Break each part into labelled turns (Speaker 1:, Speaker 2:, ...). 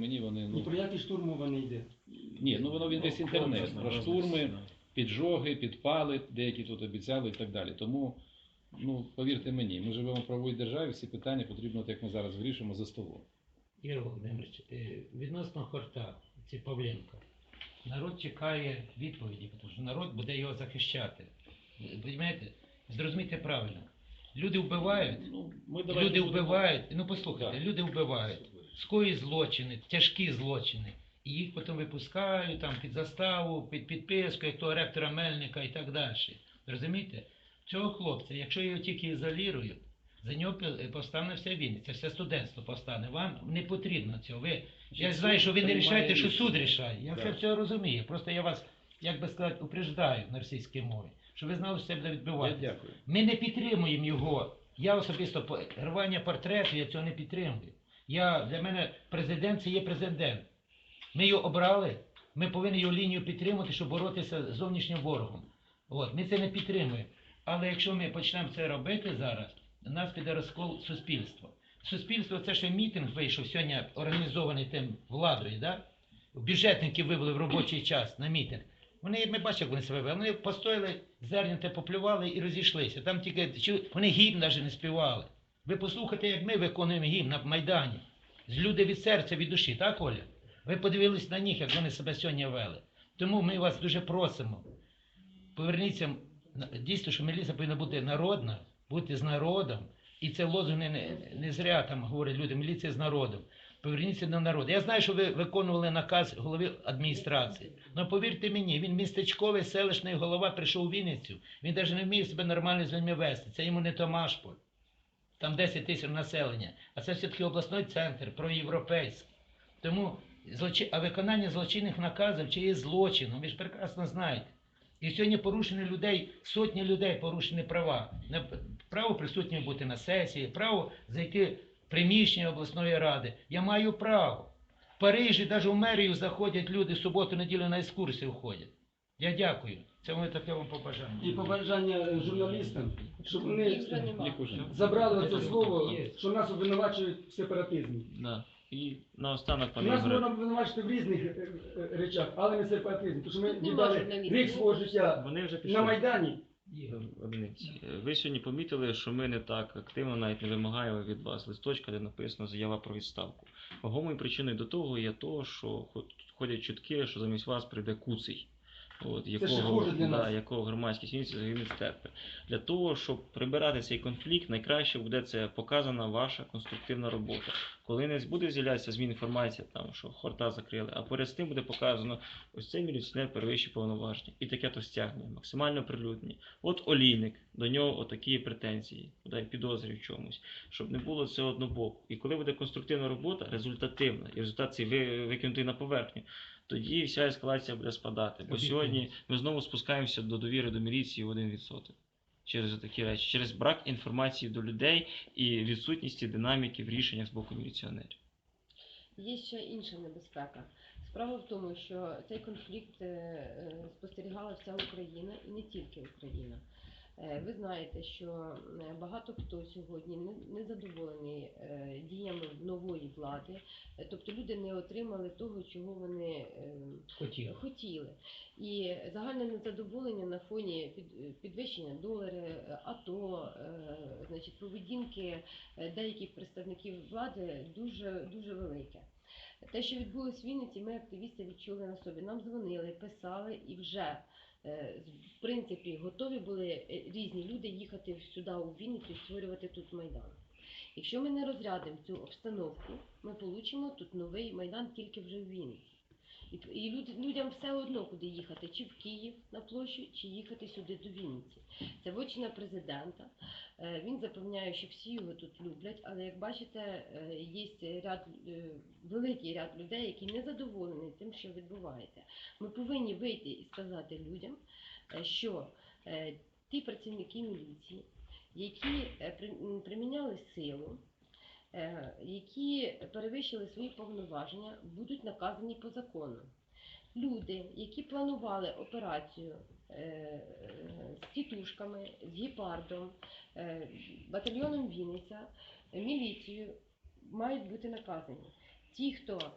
Speaker 1: Мені вони,
Speaker 2: Ні про
Speaker 1: ну,
Speaker 2: який штурм мова не йде.
Speaker 1: ні, ну воно він весь інтернет, про штурми, піджоги, підпали, деякі тут обіцяли і так далі. Тому, ну, повірте мені, ми живемо в правовій державі, всі питання потрібно, от як ми зараз вирішимо, за столом.
Speaker 3: Ігор Володимирович, е, відносно хорта, ці Павленка, народ чекає відповіді, тому що народ буде його захищати. Ви Розумієте? Зрозумійте правильно. Люди вбивають,
Speaker 1: Ну, ми давайте
Speaker 3: люди
Speaker 1: будемо-
Speaker 3: вбивають, ну послухайте,
Speaker 1: Так.
Speaker 3: люди вбивають, скоюють злочини, тяжкі злочини. І їх потім випускають там під заставу, під підписку, як того ректора Мельника і так далі. Розумієте? Цього хлопця, якщо його тільки ізолюють, за нього пи- повстане вся Вінниця, все студентство повстане. Вам не потрібно цього. Ви, я знаю, що ви не рішаєте, що суд рішає. Я все все розумію. Просто я вас, як би сказати, упреждаю на російській мові, щоб ви знали, що це буде відбуватися. Ми не підтримуємо його. Я особисто рвання портрету, я цього не підтримую. Я, для мене президент це є президент. Ми його обрали, ми повинні його лінію підтримувати, щоб боротися з зовнішнім ворогом. От, ми це не підтримуємо. Але якщо ми почнемо це робити зараз, у нас піде розкол суспільства. Суспільство це ще мітинг вийшов сьогодні, організований тим владою, да? бюджетники вивели в робочий час на мітинг. Вони, ми бачимо, як вони себе вели. Вони постояли, зернята поплювали і розійшлися. Там тільки вони гімн навіть не співали. Ви послухайте, як ми виконуємо гімн на Майдані. Люди від серця, від душі, так, Оля? Ви подивились на них, як вони себе сьогодні вели. Тому ми вас дуже просимо. Поверніться, дійсно, що міліція повинна бути народна, бути з народом. І це лозунг не, не, зря там говорять люди, міліція з народом. Поверніться до народу. Я знаю, що ви виконували наказ голови адміністрації. Але повірте мені, він містечковий селищний голова прийшов у Вінницю. Він навіть не вміє себе нормально з людьми вести. Це йому не Томашполь. Там 10 тисяч населення. А це все-таки обласний центр, проєвропейський. Тому злочи... а виконання злочинних наказів чи є злочином, ви ж прекрасно знаєте. І сьогодні порушені людей, сотні людей порушені права. Право присутнім бути на сесії, право зайти в приміщення обласної ради. Я маю право. В Парижі, навіть в мерію заходять люди в суботу, неділю на екскурсію ходять. Я дякую. Це моє таке вам побажання.
Speaker 2: І побажання е, журналістам, щоб вони забрали це слово, що нас обвинувачують в сепаратизмі.
Speaker 4: Да. І наостанок, пане
Speaker 2: Нас
Speaker 4: Ігоре,
Speaker 2: можна обвинувачити в різних е, е, речах, але не сепаратизм. Тому що ми віддали
Speaker 5: журналістів.
Speaker 2: рік свого життя
Speaker 4: вони вже
Speaker 2: на. Майдані.
Speaker 4: Одиниці. Ви сьогодні помітили, що ми не так активно навіть не вимагаємо від вас листочка, де написано заява про відставку. Вагомою причиною до того є то, що хо- ходять чутки, що замість вас прийде куций. От, якого,
Speaker 2: для
Speaker 4: да,
Speaker 2: нас.
Speaker 4: якого громадськість місць не стерпить. Для того, щоб прибирати цей конфлікт, найкраще буде це показана ваша конструктивна робота. Коли не буде з'являтися змін інформації, там що хорта закрили, а поряд з тим буде показано, ось цей міліціонер перевищив повноваження. І таке то стягнення, максимально прилюдні. От олійник, до нього отакі претензії, дай підозрі в чомусь, щоб не було це однобоку. І коли буде конструктивна робота, результативна, і результат цей викинутий на поверхню, тоді вся ескалація буде спадати. Бо сьогодні ми знову спускаємося до довіри до міліції в 1%. Через такі речі, через брак інформації до людей і відсутність динаміки в рішеннях з боку міліціонерів.
Speaker 5: Є ще інша небезпека. Справа в тому, що цей конфлікт е, е, спостерігала вся Україна і не тільки Україна. Е, Ви знаєте, що е, багато хто сьогодні не- задоволений е, діями нової влади, тобто люди не отримали того, чого вони
Speaker 3: Хотів.
Speaker 5: хотіли. І загальне незадоволення на фоні під- підвищення долару, е, АТО, значить, поведінки деяких представників влади дуже, дуже велике. Те, що відбулось в Вінниці, ми активісти відчули на собі. Нам дзвонили, писали і вже е, в принципі готові були е, різні люди їхати сюди у Вінницю створювати тут майдан. Якщо ми не розрядимо цю обстановку, ми получимо тут новий майдан тільки вже в Вінниці. І, люд, людям все одно, куди їхати, чи в Київ на площу, чи їхати сюди до Вінниці. Це вочина президента. Е, Він запевняє, що всі його тут люблять, але як бачите, е, є ряд, е, великий ряд людей, які не задоволені тим, що відбувається. Ми повинні вийти і сказати людям, що ті працівники міліції, які приміняли силу, які перевищили свої повноваження, будуть наказані по закону. Люди, які планували операцію е, е, з тітушками, з гепардом, е, батальйоном Вінниця, е, міліцією, мають бути наказані. Ті, хто е,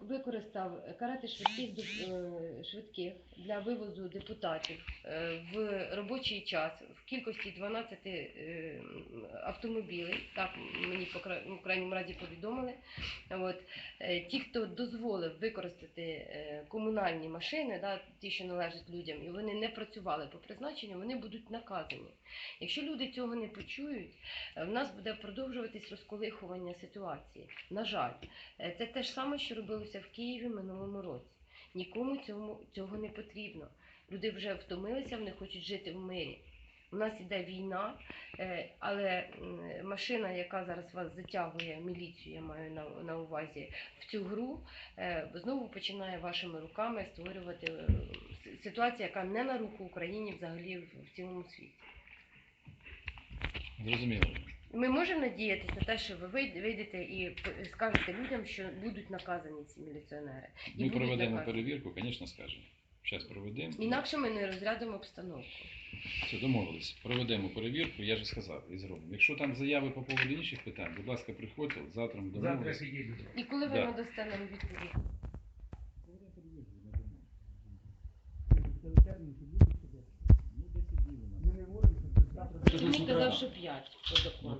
Speaker 5: використав карети швидких е, швидких для вивозу депутатів е, в робочий час в кількості 12 е, автомобілів. Так мені в крайньому разі повідомили. От е, ті, хто дозволив використати е, комунальні машини, да, ті, що належать людям, і вони не працювали по призначенню, вони будуть наказані. Якщо люди цього не почують, е, в нас буде продовжуватись розколихування ситуації. На жаль, Е, це те ж саме, що робилося в Києві минулому році. Нікому цьому цього не потрібно. Люди вже втомилися, вони хочуть жити в мирі. У нас іде війна, е, але машина, яка зараз вас затягує, міліцію, я маю на, на увазі, в цю гру, е, знову починає вашими руками створювати е, ситуацію, яка не на руку Україні взагалі в, цілому світі.
Speaker 1: Зрозуміло.
Speaker 5: Ми можемо надіятися на те, що ви вийдете і скажете людям, що будуть наказані ці міліціонери. І
Speaker 1: Ми проведемо
Speaker 5: наказані.
Speaker 1: перевірку, звісно, скажемо. Зараз проведемо.
Speaker 5: Інакше ми не розрядимо обстановку.
Speaker 1: Все, домовились. Проведемо перевірку, я ж сказав, і зробимо. Якщо там заяви по поводу інших питань, будь ласка, приходьте, завтра ми
Speaker 3: Завтра
Speaker 1: домовились.
Speaker 3: підійдуть.
Speaker 5: І коли ви
Speaker 1: Да.
Speaker 5: надасте нам відповідь?
Speaker 2: Ми
Speaker 5: Мені казав, що 5 по закону.